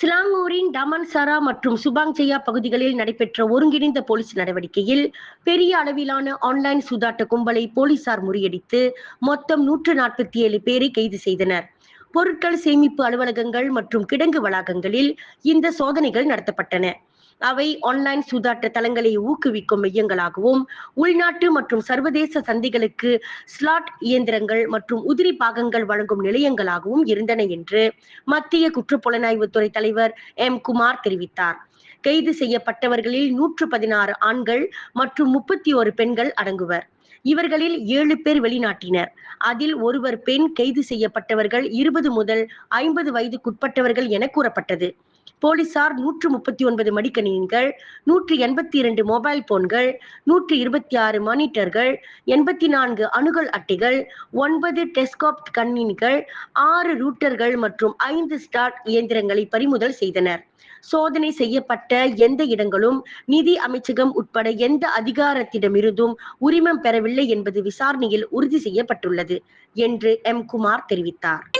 சிலாங்கூரின் தமன்சரா மற்றும் சுபாங்ஜயா பகுதிகளில் நடைபெற்ற ஒருங்கிணைந்த போலீஸ் நடவடிக்கையில் பெரிய அளவிலான ஆன்லைன் சூதாட்ட கும்பலை போலீசார் முறியடித்து மொத்தம் நூற்று நாற்பத்தி ஏழு பேரை கைது செய்தனர். பொருட்கள் சேமிப்பு அலுவலகங்கள் மற்றும் கிடங்கு வளாகங்களில் இந்த சோதனைகள் நடத்தப்பட்டன. அவை ஆன்லைன் சூதாட்ட தளங்களை ஊக்குவிக்கும் மையங்களாகவும் உள்நாட்டு மற்றும் சர்வதேச சந்தைகளுக்கு ஸ்லாட் இயந்திரங்கள் மற்றும் உதிரி பாகங்கள் வழங்கும் நிலையங்களாகவும் இருந்தன என்று மத்திய குற்றப்புலனாய்வுத்துறை தலைவர் எம் குமார் தெரிவித்தார். கைது செய்யப்பட்டவர்களில் நூற்று பதினாறு ஆண்கள் மற்றும் முப்பத்தி ஒரு பெண்கள் அடங்குவர். இவர்களில் ஏழு பேர் வெளிநாட்டினர். அதில் ஒருவர் பெண் கைது செய்யப்பட்டவர்கள் இருபது முதல் ஐம்பது வயதுக்குட்பட்டவர்கள் என கூறப்பட்டது. போலீசார் நூற்று முப்பத்தி ஒன்பது மடிக்கணினிகள் நூற்று எண்பத்தி இரண்டு மொபைல் போன்கள் நூற்று இருபத்தி ஆறு மானிட்டர்கள் எண்பத்தி நான்கு அணுகல் அட்டைகள் ஒன்பது டெஸ்காப் கணினிகள் ஆறு ரூட்டர்கள் மற்றும் ஐந்து ஸ்டார்ட் இயந்திரங்களை பறிமுதல் செய்தனர். சோதனை செய்யப்பட்ட எந்த இடங்களும் நிதி அமைச்சகம் உட்பட எந்த அதிகாரத்திடமிருந்தும் உரிமம் பெறவில்லை என்பது விசாரணையில் உறுதி செய்யப்பட்டுள்ளது என்று எம். குமார் தெரிவித்தார்.